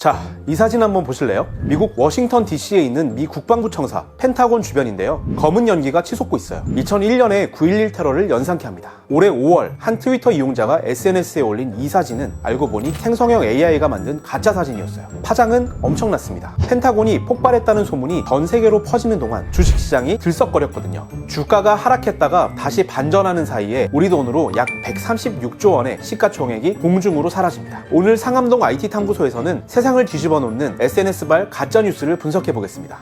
자, 이 사진 한번 보실래요? 미국 워싱턴 DC에 있는 미 국방부 청사 펜타곤 주변인데요. 검은 연기가 치솟고 있어요. 2001년에 9.11 테러를 연상케 합니다. 올해 5월 한 트위터 이용자가 SNS에 올린 이 사진은 알고 보니 생성형 AI가 만든 가짜 사진이었어요. 파장은 엄청났습니다. 펜타곤이 폭발했다는 소문이 전 세계로 퍼지는 동안 주식시장이 들썩거렸거든요. 주가가 하락했다가 다시 반전하는 사이에 우리 돈으로 약 136조 원의 시가총액이 공중으로 사라집니다. 오늘 상암동 IT 탐구소에서는 세상 을 뒤집어 놓는 SNS발 가짜 뉴스를 분석해 보겠습니다.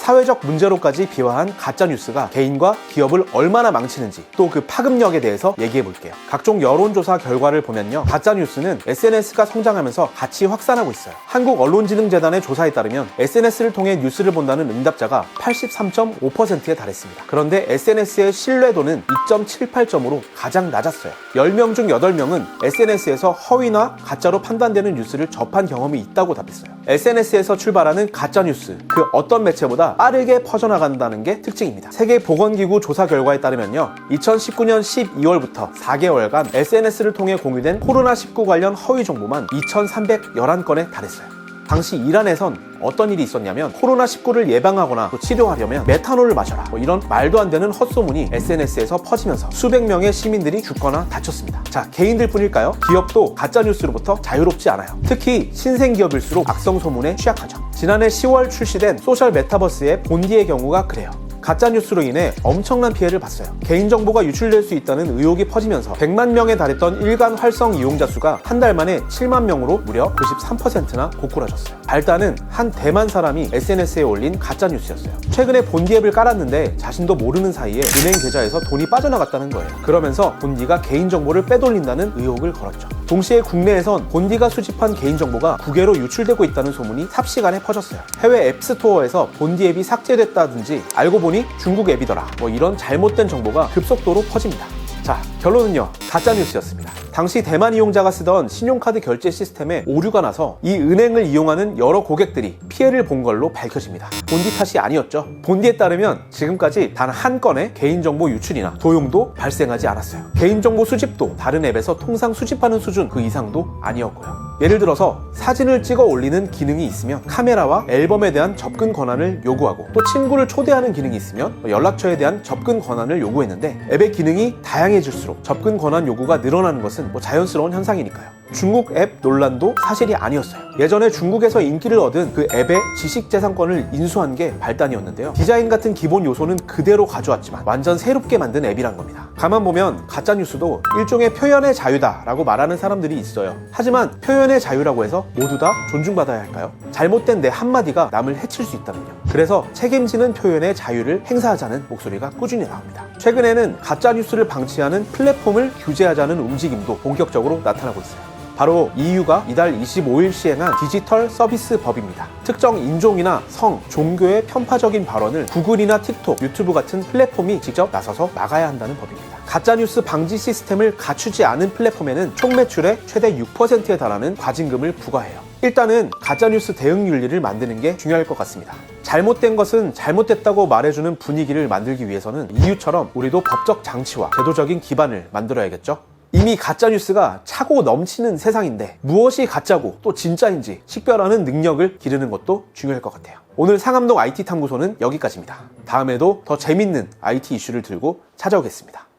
사회적 문제로까지 비화한 가짜 뉴스가 개인과 기업을 얼마나 망치는지 또 그 파급력에 대해서 얘기해 볼게요. 각종 여론조사 결과를 보면요. 가짜 뉴스는 SNS가 성장하면서 같이 확산하고 있어요. 한국언론진흥재단의 조사에 따르면 SNS를 통해 뉴스를 본다는 응답자가 83.5%에 달했습니다. 그런데 SNS의 신뢰도는 2.78점으로 가장 낮았어요. 10명 중 8명은 SNS에서 허위나 가짜로 판단되는 뉴스를 접한 경험이 있다고 답했어요. SNS에서 출발하는 가짜 뉴스, 그 어떤 매체보다 빠르게 퍼져나간다는 게 특징입니다. 세계보건기구 조사 결과에 따르면요. 2019년 12월부터 4개월간 SNS를 통해 공유된 코로나19 관련 허위 정보만 2,311건에 달했어요. 당시 이란에선 어떤 일이 있었냐면 코로나19를 예방하거나 또 치료하려면 메탄올을 마셔라 뭐 이런 말도 안 되는 헛소문이 SNS에서 퍼지면서 수백 명의 시민들이 죽거나 다쳤습니다. 자 개인들 뿐일까요? 기업도 가짜 뉴스로부터 자유롭지 않아요. 특히 신생 기업일수록 악성 소문에 취약하죠. 지난해 10월 출시된 소셜 메타버스의 본디의 경우가 그래요. 가짜 뉴스로 인해 엄청난 피해를 봤어요. 개인정보가 유출될 수 있다는 의혹이 퍼지면서 100만 명에 달했던 일간 활성 이용자 수가 한 달 만에 7만 명으로 무려 93%나 고꾸라졌어요. 발단은 한 대만 사람이 SNS에 올린 가짜 뉴스였어요. 최근에 본디 앱을 깔았는데 자신도 모르는 사이에 은행 계좌에서 돈이 빠져나갔다는 거예요. 그러면서 본디가 개인정보를 빼돌린다는 의혹을 걸었죠. 동시에 국내에선 본디가 수집한 개인정보가 국외로 유출되고 있다는 소문이 삽시간에 퍼졌어요. 해외 앱스토어에서 본디 앱이 삭제됐다든지 알고 보니 중국 앱이더라. 뭐 이런 잘못된 정보가 급속도로 퍼집니다. 자, 결론은요. 가짜 뉴스였습니다. 당시 대만 이용자가 쓰던 신용카드 결제 시스템에 오류가 나서 이 은행을 이용하는 여러 고객들이 피해를 본 걸로 밝혀집니다. 본디 탓이 아니었죠. 본디에 따르면 지금까지 단 한 건의 개인정보 유출이나 도용도 발생하지 않았어요. 개인정보 수집도 다른 앱에서 통상 수집하는 수준 그 이상도 아니었고요. 예를 들어서 사진을 찍어 올리는 기능이 있으면 카메라와 앨범에 대한 접근 권한을 요구하고 또 친구를 초대하는 기능이 있으면 연락처에 대한 접근 권한을 요구했는데 앱의 기능이 다양해질수록 접근 권한 요구가 늘어나는 것은 뭐 자연스러운 현상이니까요. 중국 앱 논란도 사실이 아니었어요. 예전에 중국에서 인기를 얻은 그 앱의 지식재산권을 인수한 게 발단이었는데요. 디자인 같은 기본 요소는 그대로 가져왔지만 완전 새롭게 만든 앱이란 겁니다. 가만 보면 가짜뉴스도 일종의 표현의 자유다라고 말하는 사람들이 있어요. 하지만 표현의 자유라고 해서 모두 다 존중받아야 할까요? 잘못된 내 한마디가 남을 해칠 수 있다면요. 그래서 책임지는 표현의 자유를 행사하자는 목소리가 꾸준히 나옵니다. 최근에는 가짜뉴스를 방치하는 플랫폼을 규제하자는 움직임도 본격적으로 나타나고 있어요. 바로 EU가 이달 25일 시행한 디지털 서비스 법입니다. 특정 인종이나 성, 종교의 편파적인 발언을 구글이나 틱톡, 유튜브 같은 플랫폼이 직접 나서서 막아야 한다는 법입니다. 가짜뉴스 방지 시스템을 갖추지 않은 플랫폼에는 총 매출의 최대 6%에 달하는 과징금을 부과해요. 일단은 가짜뉴스 대응 윤리를 만드는 게 중요할 것 같습니다. 잘못된 것은 잘못됐다고 말해주는 분위기를 만들기 위해서는 EU처럼 우리도 법적 장치와 제도적인 기반을 만들어야겠죠? 이미 가짜뉴스가 차고 넘치는 세상인데 무엇이 가짜고 또 진짜인지 식별하는 능력을 기르는 것도 중요할 것 같아요. 오늘 상암동 IT 탐구소는 여기까지입니다. 다음에도 더 재밌는 IT 이슈를 들고 찾아오겠습니다.